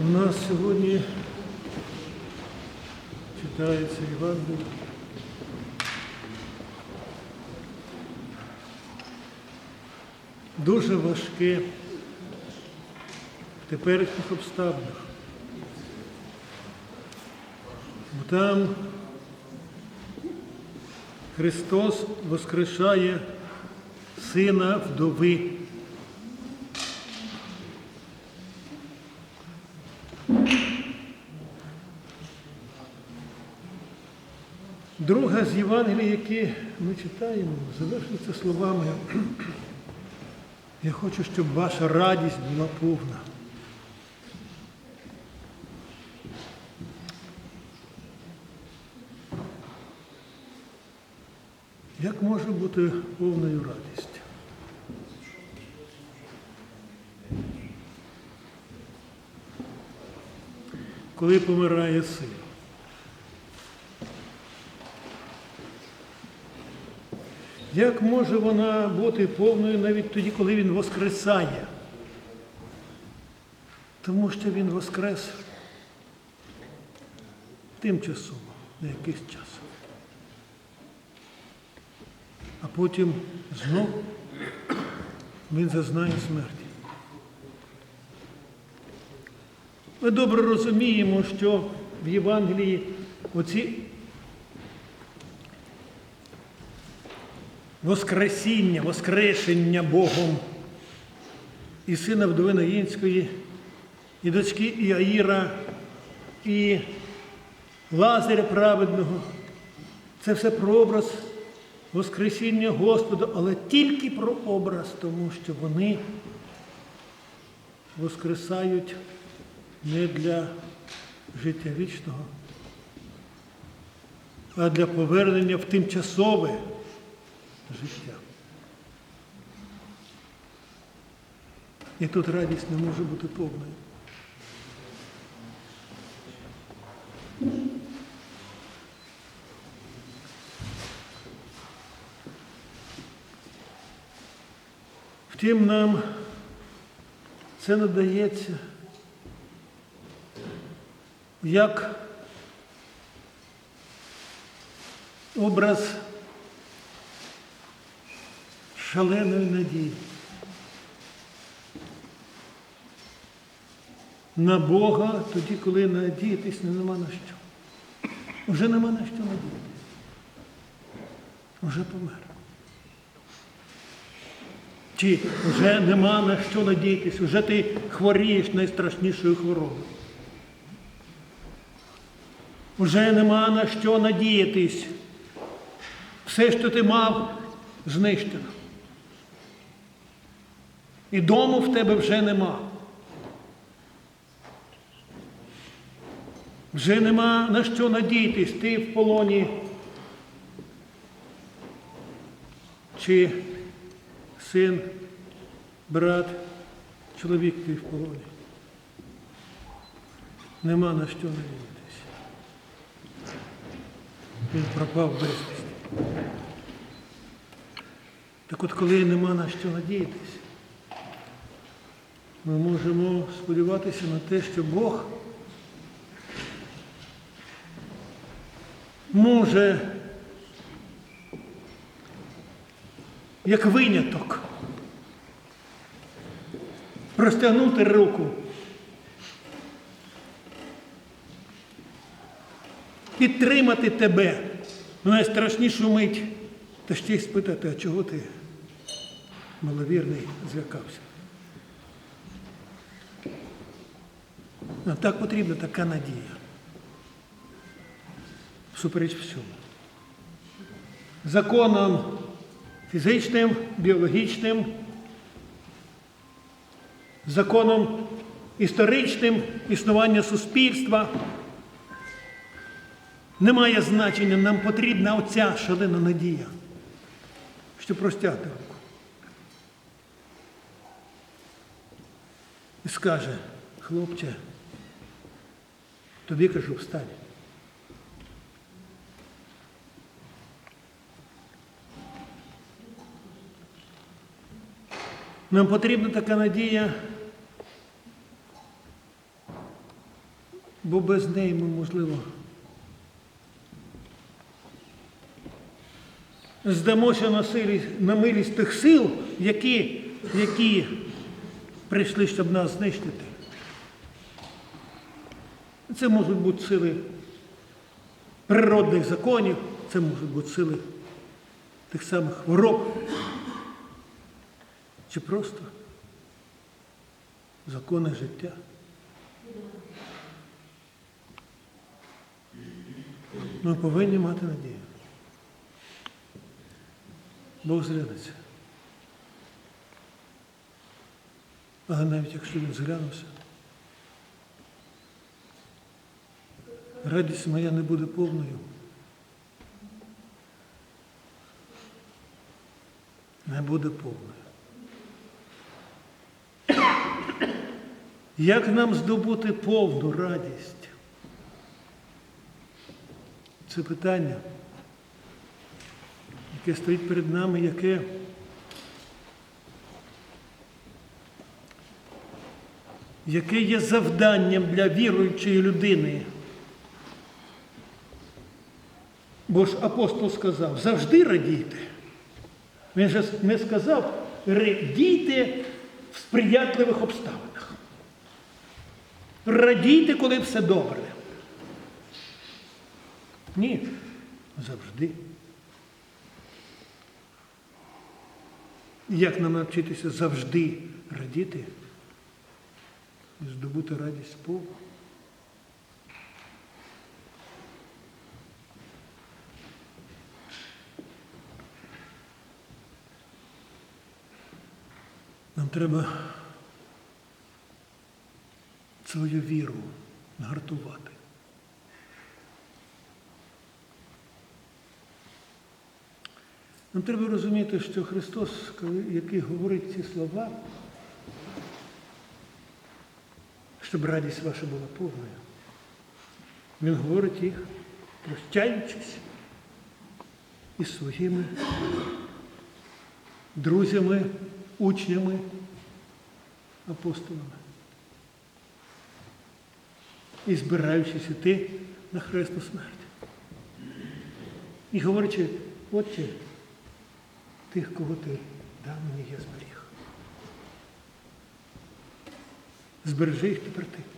У нас сьогодні читається Євангеліє. Дуже важке в теперішніх обставинах. Бо там Христос воскрешає сина вдови. Друге з Євангелія, яке ми читаємо, завершується словами. Я хочу, щоб ваша радість була повна. Як може бути повною радість? Коли помирає син. Як може вона бути повною навіть тоді, коли він воскресає? Тому що він воскрес тимчасово, на якийсь час. А потім знов він зазнає смерті. Ми добре розуміємо, що в Євангелії оці Воскресіння, воскрешення Богом і сина вдови Наїнської, і дочки Іаїра, і Лазаря праведного. Це все прообраз Воскресіння Господа, але тільки про образ, тому що вони воскресають не для життя вічного, а для повернення в тимчасове життя. І тут радість не може бути повною. Втім, нам це надається як образ шаленої надії. На Бога тоді, коли надіятись нема на що. Вже нема на що надіятись. Вже помер. Чи вже нема на що надіятись, вже ти хворієш найстрашнішою хворобою. Вже нема на що надіятись. Все, що ти мав, знищено. І дому в тебе вже нема. Вже нема на що надіятись, ти в полоні. Чи син, брат, чоловік твій в полоні. Нема на що надіятись. Він пропав безвісти. Так от коли нема на що надіятись, ми можемо сподіватися на те, що Бог може, як виняток, простягнути руку, підтримати тебе в найстрашнішу мить, та ще й спитати, а чого ти, маловірний, злякався? Нам так потрібна така надія. Всупереч всьому. Законом фізичним, біологічним, законом історичним існування суспільства. Немає значення, нам потрібна оця шалена надія, щоб простягти руку. І скаже, хлопче, тобі кажу, встань. Нам потрібна така надія, бо без неї ми, можливо, здамося на, силі, на милість тих сил, які, які прийшли, щоб нас знищити. Це можуть бути сили природних законів, це можуть бути сили тих самих хвороб, чи просто закони життя. Ми повинні мати надію. Бог зглянеться. Але навіть якщо він зглянувся, радість моя не буде повною. Не буде повною. Як нам здобути повну радість? Це питання, яке стоїть перед нами, яке яке є завданням для віруючої людини. Бо ж апостол сказав, завжди радійте. Він же не сказав, радійте в сприятливих обставинах. Радійте, коли все добре. Ні, завжди. Як нам навчитися завжди радіти і здобути радість повну? Нам треба свою віру нагартувати. Нам треба розуміти, що Христос, який говорить ці слова, щоб радість ваша була повною, Він говорить їх, прощаючись із своїми друзями, учнями, апостолами. І збираючись іти на хресну смерть. І говорячи, отче, тих, кого ти дав мені, я зберіг. Збережи їх тепер ти.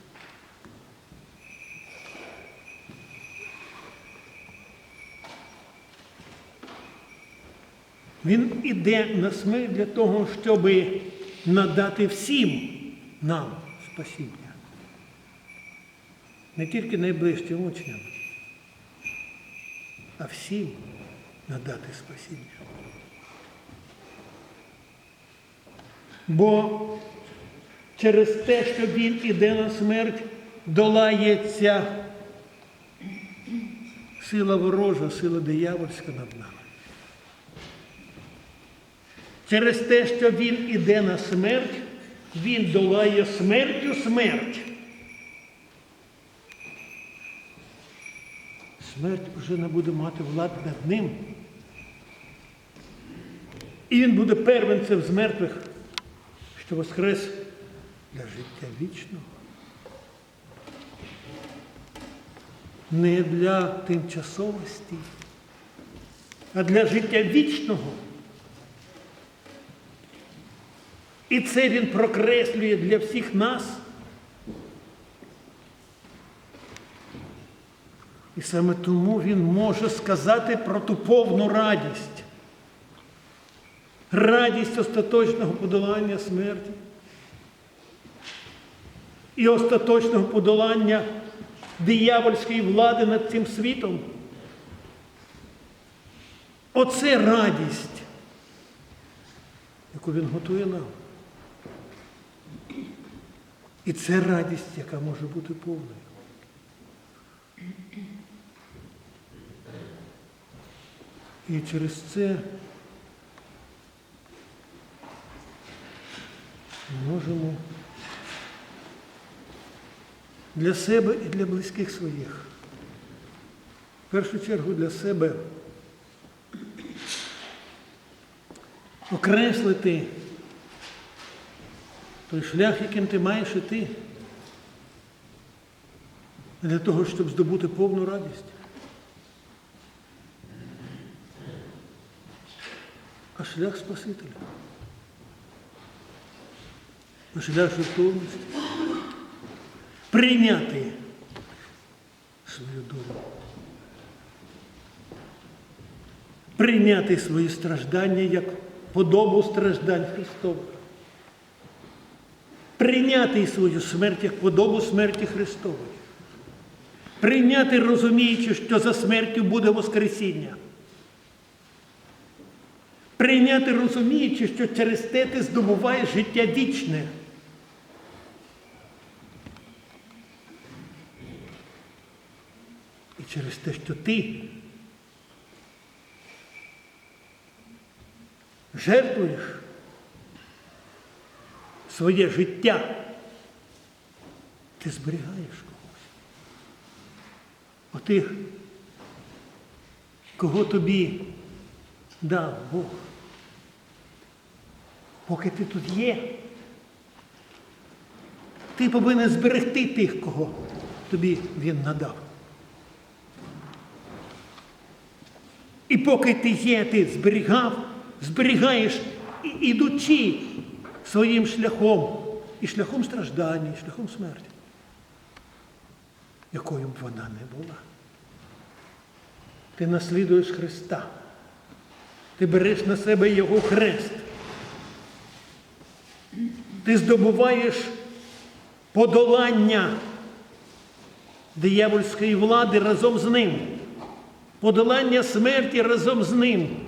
Він іде на смерть для того, щоб надати всім нам спасіння. Не тільки найближчим учням, а всім надати спасіння. Бо через те, що він іде на смерть, долається сила ворожа, сила диявольська над нами. Через те, що він іде на смерть, він долає смертю смерть. Смерть вже не буде мати влади над ним. І він буде первенцем з мертвих, що воскрес для життя вічного. Не для тимчасовості, а для життя вічного. І це він прокреслює для всіх нас. І саме тому він може сказати про ту повну радість. Радість остаточного подолання смерті і остаточного подолання диявольської влади над цим світом. Оце радість, яку він готує нам. І це радість, яка може бути повною. І через це ми можемо для себе і для близьких своїх. В першу чергу для себе окреслити той шлях, яким ти маєш іти. для того, щоб здобути повну радість. А шлях Спасителя. А шлях жертовності. Прийняти свою долю. Прийняти свої страждання як подобу страждань Христових. Прийняти свою смерть як подобу смерті Христової. Прийняти, розуміючи, що за смертю буде Воскресіння. Прийняти, розуміючи, що через те ти здобуваєш життя вічне. І через те, що ти жертвуєш своє життя, ти зберігаєш когось. Отих, кого тобі дав Бог. Поки ти тут є, ти повинен зберегти тих, кого тобі він надав. І поки ти є, ти зберігав, зберігаєш, ідучи своїм шляхом, і шляхом страждання, і шляхом смерті, якою б вона не була. Ти наслідуєш Христа. Ти береш на себе Його хрест. Ти здобуваєш подолання диявольської влади разом з ним, подолання смерті разом з ним.